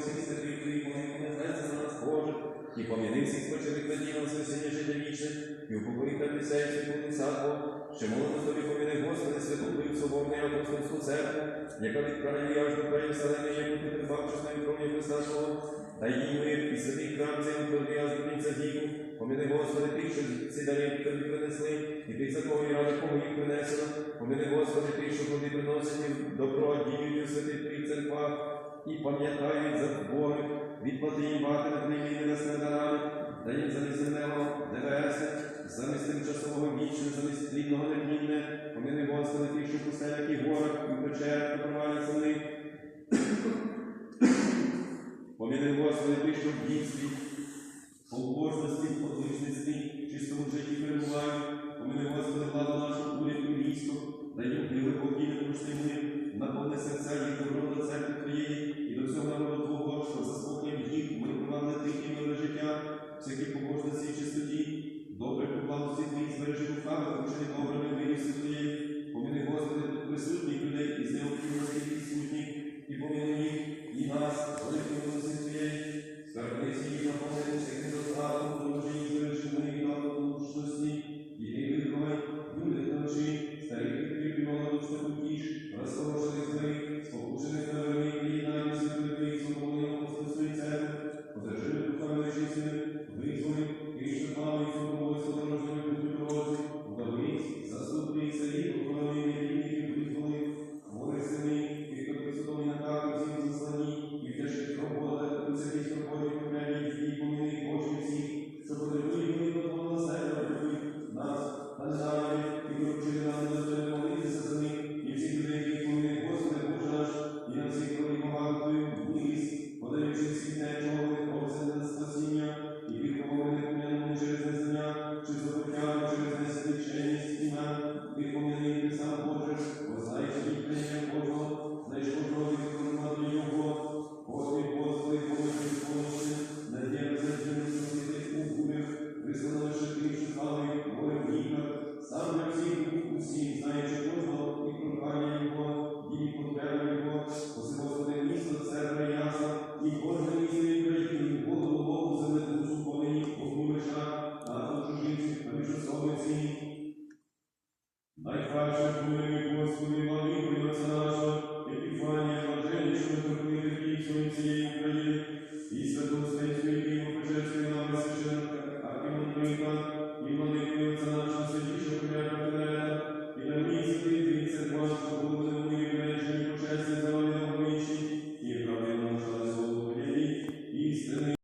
всіх святих Твоїх, помилуй нас за нас, Боже, і поміни всіх спочилих надій на воскресіння життя вічне, і упокої п'ятдесят святу царство, що молимо тобі поміни, Господи, святу Твою соборну апостольську церкву, яка від краю аж до краю вселеної, яку ти придбав чесною кров'ю Христа Твого, та її мир і святий храм цей утверди аж до кінця віку, поміни, Господи, тих, що ці дари тобі принесли, і тих, за кого і ради їх принесено, поміни, Господи, тих, що вони приносять добро, діють у святих Твоїх церквах, і пам'ятають за Бога, відплати їм мати над ними і дарами, дай їм замість земного небесне, замість тимчасового вічне, замість плідного невмінне, поміни Господи, тих, що пустелях і горах, і печерах, і проваляться в них. Поміни Господи, тих, що в дійстві, побожності, подличності, was nice. Господи, молитви наша, Епіфанія, Анжелі, що ми торгуємо цієї України, і святого Святої